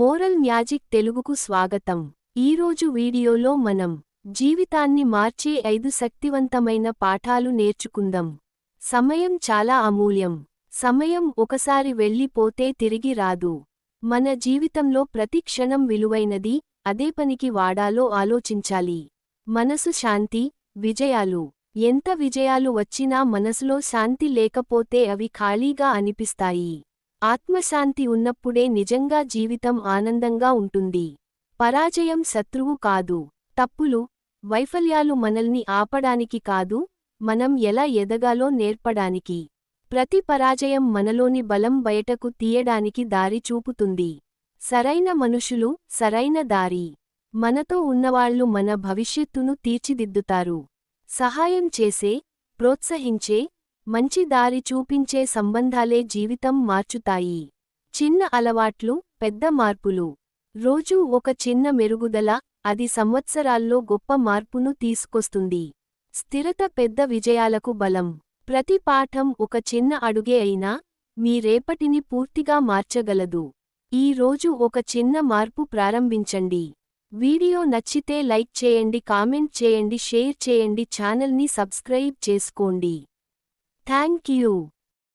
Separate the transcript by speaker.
Speaker 1: Moral magic తెలుగుకు స్వాగతం. ఈరోజు వీడియోలో మనం జీవితాన్ని మార్చే ఐదు శక్తివంతమైన పాఠాలు నేర్చుకుందాం. సమయం చాలా అమూల్యం. సమయం ఒకసారి వెళ్ళిపోతే తిరిగి రాదు. మన జీవితంలో ప్రతి క్షణం విలువైనది అదే పనికి వాడాలో ఆలోచించాలి. మనసు శాంతి విజయాలు. ఎంత విజయాలు వచ్చినా మనసులో శాంతి లేకపోతే అవి ఖాళీగా అనిపిస్తాయి. ఆత్మశాంతి ఉన్నప్పుడే నిజంగా జీవితం ఆనందంగా ఉంటుంది. పరాజయం శత్రువు కాదు. తప్పులు వైఫల్యాలు మనల్ని ఆపడానికి కాదు మనం ఎలా ఎదగాలో నేర్పడానికి. ప్రతి పరాజయం మనలోని బలం బయటకు తీయడానికి దారి చూపుతుంది. సరైన మనుషులు సరైన దారి. మనతో ఉన్నవాళ్ళు మన భవిష్యత్తును తీర్చిదిద్దుతారు. సహాయం చేసే ప్రోత్సహించే మంచి దారి చూపించే సంబంధాలే జీవితం మార్చుతాయి. చిన్న అలవాట్లు పెద్ద మార్పులు. రోజూ ఒక చిన్న మెరుగుదల అది సంవత్సరాల్లో గొప్ప మార్పును తీసుకొస్తుంది. స్థిరత పెద్ద విజయాలకు బలం. ప్రతి పాఠం ఒక చిన్న అడుగే అయినా మీ రేపటిని పూర్తిగా మార్చగలదు. ఈ రోజు ఒక చిన్న మార్పు ప్రారంభించండి. వీడియో నచ్చితే లైక్ చేయండి కామెంట్ చేయండి షేర్ చేయండి ఛానల్ని సబ్స్క్రైబ్ చేసుకోండి. Thank you.